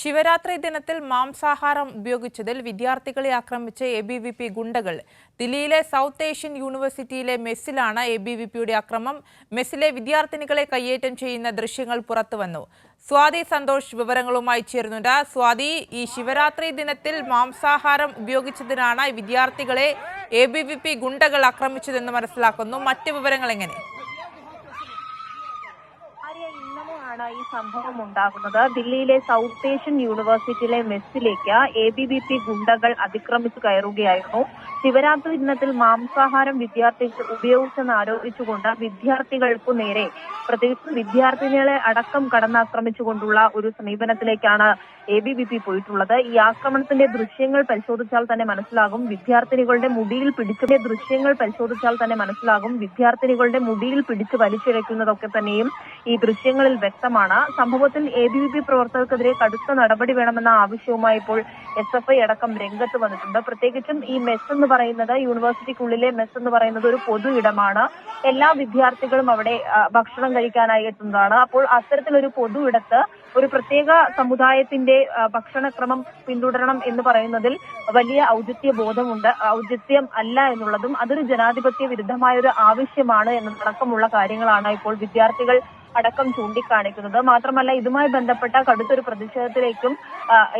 ശിവരാത്രി ദിനത്തിൽ മാംസാഹാരം ഉപയോഗിച്ചതിൽ വിദ്യാർത്ഥികളെ ആക്രമിച്ച എ ബി വി പി ഗുണ്ടകൾ. ദില്ലിയിലെ സൗത്ത് ഏഷ്യൻ യൂണിവേഴ്സിറ്റിയിലെ മെസ്സിലാണ് എ ബി വി പിയുടെ അക്രമം മെസ്സിലെ വിദ്യാർത്ഥിനികളെ കയ്യേറ്റം ചെയ്യുന്ന ദൃശ്യങ്ങൾ പുറത്തുവന്നു സ്വാതി സന്തോഷ് വിവരങ്ങളുമായി ചേരുന്നുണ്ട്. സ്വാതി ഈ ശിവരാത്രി ദിനത്തിൽ മാംസാഹാരം ഉപയോഗിച്ചതിനാണ് വിദ്യാർത്ഥികളെ എ ബി വി പി ഗുണ്ടകൾ ആക്രമിച്ചതെന്ന് മനസ്സിലാക്കുന്നു. മറ്റ് വിവരങ്ങൾ എങ്ങനെ ആര്യ ഇന്നലെയാണ് ഈ സംഭവം ഉണ്ടാകുന്നത്. ദില്ലിയിലെ സൗത്ത് ഏഷ്യൻ യൂണിവേഴ്സിറ്റിയിലെ മെസ്സിലേക്ക് എ ബി വി പി ഗുണ്ടകൾ അതിക്രമിച്ചു കയറുകയായിരുന്നു. ശിവരാത്രി ദിനത്തിൽ മാംസാഹാരം വിദ്യാർത്ഥികൾ ഉപയോഗിച്ചെന്ന് ആരോപിച്ചുകൊണ്ട് വിദ്യാർത്ഥികൾക്ക് നേരെ പ്രത്യേകിച്ച് വിദ്യാർത്ഥിനികളെ അടക്കം കടന്നാക്രമിച്ചുകൊണ്ടുള്ള ഒരു സമീപനത്തിലേക്കാണ് എ ബി വി പി പോയിട്ടുള്ളത്. ഈ ആക്രമണത്തിന്റെ ദൃശ്യങ്ങൾ പരിശോധിച്ചാൽ തന്നെ മനസ്സിലാകും. വിദ്യാർത്ഥിനികളുടെ മുടിയിൽ പിടിച്ച ദൃശ്യങ്ങൾ പരിശോധിച്ചാൽ തന്നെ മനസ്സിലാകും. വിദ്യാർത്ഥിനികളുടെ മുടിയിൽ പിടിച്ച് വലിച്ചിഴയ്ക്കുന്നതൊക്കെ തന്നെയും ഈ ദൃശ്യങ്ങളിൽ വ്യക്തമാണ് സംഭവത്തിൽ എ ബി വി പി പ്രവർത്തകർക്കെതിരെ കടുത്ത നടപടി വേണമെന്ന ആവശ്യവുമായി ഇപ്പോൾ എസ് എഫ് ഐ അടക്കം രംഗത്ത് വന്നിട്ടുണ്ട്. പ്രത്യേകിച്ചും ഈ മെസ് എന്ന് പറയുന്നത് യൂണിവേഴ്സിറ്റിക്കുള്ളിലെ മെസ് എന്ന് പറയുന്നത് ഒരു പൊതു ഇടമാണ്. എല്ലാ വിദ്യാർത്ഥികളും അവിടെ ഭക്ഷണം കഴിക്കാനായി എത്തുന്നതാണ്. അപ്പോൾ അത്തരത്തിലൊരു പൊതു ഇടത്ത് ഒരു പ്രത്യേക സമുദായത്തിന്റെ ഭക്ഷണക്രമം പിന്തുടരണം എന്ന് പറയുന്നതിൽ വലിയ ഔചിത്യ ബോധമുണ്ട്. ഔചിത്യം അല്ല എന്നുള്ളതും അതൊരു ജനാധിപത്യ വിരുദ്ധമായ ഒരു ആവശ്യമാണ് എന്നതടക്കമുള്ള കാര്യങ്ങളാണ് ഇപ്പോൾ വിദ്യാർത്ഥികൾ അടക്കം ചൂണ്ടിക്കാണിക്കുന്നത്. മാത്രമല്ല ഇതുമായി ബന്ധപ്പെട്ട കടുത്തൊരു പ്രതിഷേധത്തിലേക്കും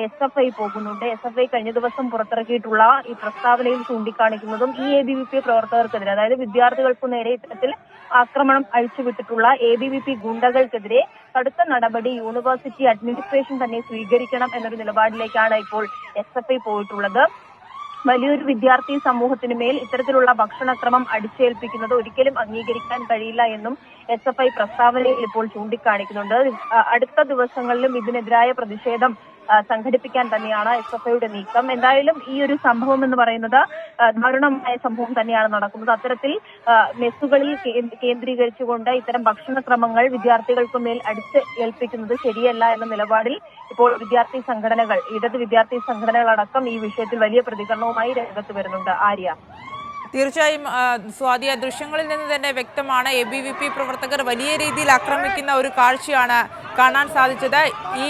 എസ് എഫ് ഐ പോകുന്നുണ്ട്. എസ് എഫ് ഐ കഴിഞ്ഞ ദിവസം പുറത്തിറക്കിയിട്ടുള്ള ഈ പ്രസ്താവനയിൽ ചൂണ്ടിക്കാണിക്കുന്നതും ഈ എ ബി വി പി പ്രവർത്തകർക്കെതിരെ അതായത് വിദ്യാർത്ഥികൾക്കു നേരെ ഇത്തരത്തിൽ ആക്രമണം അഴിച്ചുവിട്ടിട്ടുള്ള എ ബി വി പി ഗുണ്ടകൾക്കെതിരെ കടുത്ത നടപടി യൂണിവേഴ്സിറ്റി അഡ്മിനിസ്ട്രേഷൻ തന്നെ സ്വീകരിക്കണം എന്നൊരു നിലപാടിലേക്കാണ് ഇപ്പോൾ എസ് എഫ് ഐ പോയിട്ടുള്ളത്. വലിയൊരു വിദ്യാർത്ഥി സമൂഹത്തിന് മേൽ ഇത്തരത്തിലുള്ള ഭക്ഷണക്രമം അടിച്ചേൽപ്പിക്കുന്നത് ഒരിക്കലും അംഗീകരിക്കാൻ കഴിയില്ല എന്നും എസ് എഫ് ഐ പ്രസ്താവനയിൽ ഇപ്പോൾ ചൂണ്ടിക്കാണിക്കുന്നുണ്ട്. അടുത്ത ദിവസങ്ങളിലും ഇതിനെതിരായ പ്രതിഷേധം സംഘടിപ്പിക്കാൻ തന്നെയാണ് എസ് എഫ് ഐയുടെ നീക്കം. എന്തായാലും ഈ ഒരു സംഭവം എന്ന് പറയുന്നത് ദാരുണമായ സംഭവം തന്നെയാണ് നടക്കുന്നത്. അത്തരത്തിൽ മെസ്സുകളിൽ കേന്ദ്രീകരിച്ചുകൊണ്ട് ഇത്തരം ഭക്ഷണക്രമങ്ങൾ വിദ്യാർത്ഥികൾക്ക് മേൽ അടിച്ച് ഏൽപ്പിക്കുന്നത് ശരിയല്ല എന്ന നിലപാടിൽ ഇപ്പോൾ വിദ്യാർത്ഥി സംഘടനകൾ ഇടത് വിദ്യാർത്ഥി സംഘടനകളടക്കം ഈ വിഷയത്തിൽ വലിയ പ്രതികരണവുമായി രംഗത്ത് വരുന്നുണ്ട്. ആര്യ? തീർച്ചയായും സ്വാതി ദൃശ്യങ്ങളിൽ നിന്ന് തന്നെ വ്യക്തമാണ് എ ബി വി പി പ്രവർത്തകർ വലിയ രീതിയിൽ ആക്രമിക്കുന്ന ഒരു കാഴ്ചയാണ് കാണാൻ സാധിച്ചത്. ഈ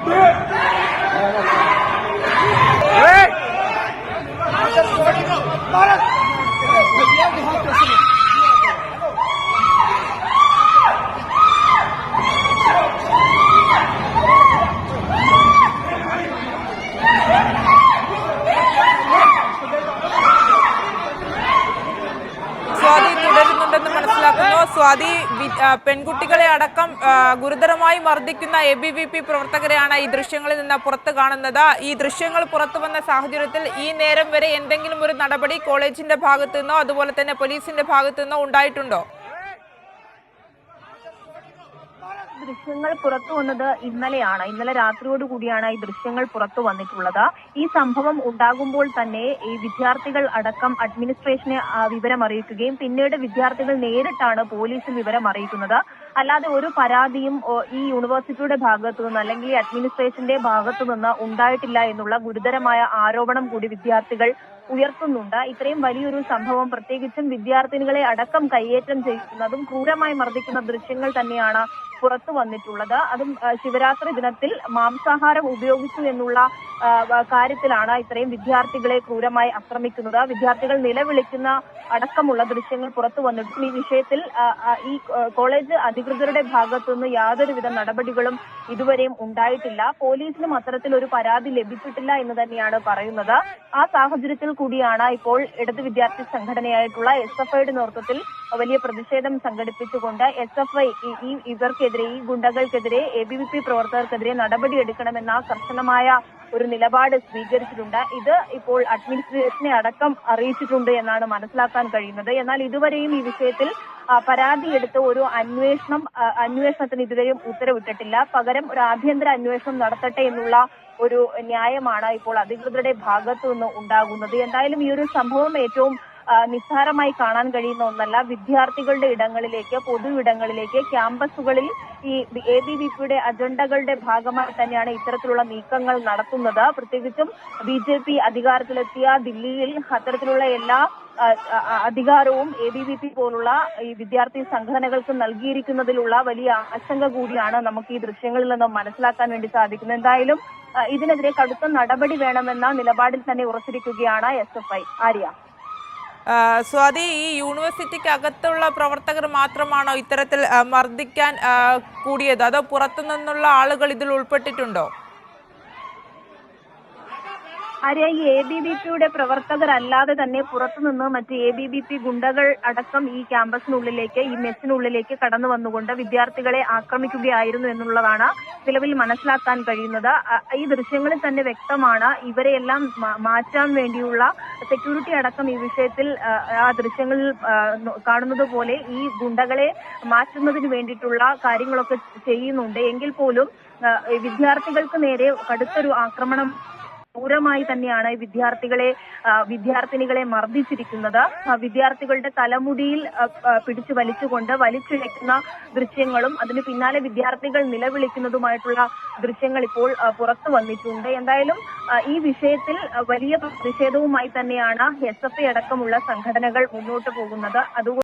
बुड्ढे മനസ്സിലാക്കുന്നു. സ്വാതി പെൺകുട്ടികളെ അടക്കം ഗുരുതരമായി മർദ്ദിക്കുന്ന എ ബി വി പി പ്രവർത്തകരെയാണ് ഈ ദൃശ്യങ്ങളിൽ നിന്ന് പുറത്ത് കാണുന്നത്. ഈ ദൃശ്യങ്ങൾ പുറത്തു വന്ന സാഹചര്യത്തിൽ ഈ നേരം വരെ എന്തെങ്കിലും ഒരു നടപടി കോളേജിന്റെ ഭാഗത്തു നിന്നോ അതുപോലെ തന്നെ പോലീസിന്റെ ഭാഗത്തു നിന്നോ ഉണ്ടായിട്ടുണ്ടോ? ദൃശ്യങ്ങൾ പുറത്തു വന്നത് ഇന്നലെയാണ്. ഇന്നലെ രാത്രിയോട് കൂടിയാണ് ഈ ദൃശ്യങ്ങൾ പുറത്തു വന്നിട്ടുള്ളത്. ഈ സംഭവം ഉണ്ടാകുമ്പോൾ തന്നെ ഈ വിദ്യാർത്ഥികൾ അടക്കം അഡ്മിനിസ്ട്രേഷനെ വിവരം അറിയിക്കുകയും പിന്നീട് വിദ്യാർത്ഥികൾ നേരിട്ടാണ് പോലീസിൽ വിവരം അറിയിക്കുന്നത് അല്ലാതെ ഒരു പരാതിയും ഈ യൂണിവേഴ്സിറ്റിയുടെ ഭാഗത്തു നിന്ന് അല്ലെങ്കിൽ അഡ്മിനിസ്ട്രേഷന്റെ ഭാഗത്തു നിന്ന് ഉണ്ടായിട്ടില്ല എന്നുള്ള ഗുരുതരമായ ആരോപണം കൂടി വിദ്യാർത്ഥികൾ ഉയർത്തുന്നുണ്ട്. ഇത്രയും വലിയൊരു സംഭവം പ്രത്യേകിച്ചും വിദ്യാർത്ഥിനികളെ അടക്കം കയ്യേറ്റം ചെയ്യുന്നതും ക്രൂരമായി മർദ്ദിക്കുന്ന ദൃശ്യങ്ങൾ തന്നെയാണ് പുറത്തു വന്നിട്ടുള്ളത്. അതും ശിവരാത്രി ദിനത്തിൽ മാംസാഹാരം ഉപയോഗിച്ചു എന്നുള്ള കാര്യത്തിലാണ് ഇത്രയും വിദ്യാർത്ഥികളെ ക്രൂരമായി ആക്രമിക്കുന്നത്. വിദ്യാർത്ഥികൾ നിലവിളിക്കുന്ന അടക്കമുള്ള ദൃശ്യങ്ങൾ പുറത്തു വന്നിട്ടും ഈ വിഷയത്തിൽ ഈ കോളേജ് അധികൃതരുടെ ഭാഗത്തുനിന്ന് യാതൊരുവിധ നടപടികളും ഇതുവരെയും ഉണ്ടായിട്ടില്ല. പോലീസിനും അത്തരത്തിൽ ഒരു പരാതി ലഭിച്ചിട്ടില്ല എന്ന് തന്നെയാണ് പറയുന്നത്. ആ സാഹചര്യത്തിൽ കൂടിയാണ് ഇപ്പോൾ ഇടത് വിദ്യാർത്ഥി സംഘടനയായിട്ടുള്ള എസ് എഫ് ഐയുടെ നേതൃത്വത്തിൽ വലിയ പ്രതിഷേധം സംഘടിപ്പിച്ചുകൊണ്ട് എസ് എഫ് ഐ ഈ ഇവർക്കെതിരെ ഈ ഗുണ്ടകൾക്കെതിരെ എ ബി വി പി പ്രവർത്തകർക്കെതിരെ നടപടിയെടുക്കണമെന്ന കർശനമായ ഒരു നിലപാട് സ്വീകരിച്ചിട്ടുണ്ട്. ഇത് ഇപ്പോൾ അഡ്മിനിസ്ട്രേഷനെ അടക്കം അറിയിച്ചിട്ടുണ്ട് എന്നാണ് മനസ്സിലാക്കാൻ കഴിയുന്നത്. എന്നാൽ ഇതുവരെയും ഈ വിഷയത്തിൽ പരാതിയെടുത്ത് ഒരു അന്വേഷണം അന്വേഷണത്തിന് ഇതുവരെയും ഉത്തരവിട്ടിട്ടില്ല. പകരം ഒരു ആഭ്യന്തര അന്വേഷണം നടത്തട്ടെ എന്നുള്ള ഒരു ന്യായമാണ് ഇപ്പോൾ അധികൃതരുടെ ഭാഗത്തു നിന്ന് ഉണ്ടാകുന്നത്. എന്തായാലും ഈ ഒരു സംഭവം ഏറ്റവും നിസ്സാരമായി കാണാൻ കഴിയുന്ന ഒന്നല്ല. വിദ്യാർത്ഥികളുടെ ഇടങ്ങളിലേക്ക് പൊതു ഇടങ്ങളിലേക്ക് ക്യാമ്പസുകളിൽ ഈ എ ബി വി പിയുടെ അജണ്ടകളുടെ ഭാഗമായി തന്നെയാണ് ഇത്തരത്തിലുള്ള നീക്കങ്ങൾ നടത്തുന്നത്. പ്രത്യേകിച്ചും ബി ജെ പി അധികാരത്തിലെത്തിയ ദില്ലിയിൽ അത്തരത്തിലുള്ള എല്ലാ അധികാരവും എ ബി വി പി പോലുള്ള ഈ വിദ്യാർത്ഥി സംഘടനകൾക്ക് നൽകിയിരിക്കുന്നതിലുള്ള വലിയ ആശങ്ക കൂടിയാണ് നമുക്ക് ഈ ദൃശ്യങ്ങളിൽ നിന്നും മനസ്സിലാക്കാൻ വേണ്ടി സാധിക്കുന്നത്. എന്തായാലും ഇതിനെതിരെ കടുത്ത നടപടി വേണമെന്ന നിലപാടിൽ തന്നെ ഉറച്ചിരിക്കുകയാണ് S F I Arya? Swathi ഈ യൂണിവേഴ്സിറ്റിക്ക് അകത്തുള്ള പ്രവർത്തകർ മാത്രമാണോ ഇത്തരത്തിൽ മർദ്ദിക്കാൻ കൂടിയത്? അതോ പുറത്തു നിന്നുള്ള ആളുകൾ ഇതിൽ ഉൾപ്പെട്ടിട്ടുണ്ടോ? ആര്യ ഈ എ ബി വി പിയുടെ പ്രവർത്തകരല്ലാതെ തന്നെ പുറത്തുനിന്ന് മറ്റ് എ ബി വി പി ഗുണ്ടകൾ അടക്കം ഈ ക്യാമ്പസിനുള്ളിലേക്ക് ഈ മെസ്സിനുള്ളിലേക്ക് കടന്നു വന്നുകൊണ്ട് വിദ്യാർത്ഥികളെ ആക്രമിക്കുകയായിരുന്നു എന്നുള്ളതാണ് നിലവിൽ മനസ്സിലാക്കാൻ കഴിയുന്നത്. ഈ ദൃശ്യങ്ങളിൽ തന്നെ വ്യക്തമാണ് ഇവരെയെല്ലാം മാറ്റാൻ വേണ്ടിയുള്ള സെക്യൂരിറ്റി അടക്കം ഈ വിഷയത്തിൽ ആ ദൃശ്യങ്ങളിൽ കാണുന്നത് പോലെ ഈ ഗുണ്ടകളെ മാറ്റുന്നതിന് വേണ്ടിയിട്ടുള്ള കാര്യങ്ങളൊക്കെ ചെയ്യുന്നുണ്ട്. എങ്കിൽ പോലും വിദ്യാർത്ഥികൾക്ക് നേരെ കടുത്തൊരു ആക്രമണം ക്രൂരമായി തന്നെയാണ് വിദ്യാർത്ഥികളെ വിദ്യാർത്ഥിനികളെ മർദ്ദിച്ചിരിക്കുന്നത്. വിദ്യാർത്ഥികളുടെ തലമുടിയിൽ പിടിച്ചു വലിച്ചുകൊണ്ട് വലിച്ചിഴയ്ക്കുന്ന ദൃശ്യങ്ങളും അതിന് പിന്നാലെ വിദ്യാർത്ഥികൾ നിലവിളിക്കുന്നതുമായിട്ടുള്ള ദൃശ്യങ്ങൾ ഇപ്പോൾ പുറത്തു വന്നിട്ടുണ്ട്. എന്തായാലും ഈ വിഷയത്തിൽ വലിയ പ്രതിഷേധവുമായി തന്നെയാണ് എസ് എഫ് ഐ അടക്കമുള്ള സംഘടനകൾ മുന്നോട്ട് പോകുന്നത്. അതുകൊണ്ട്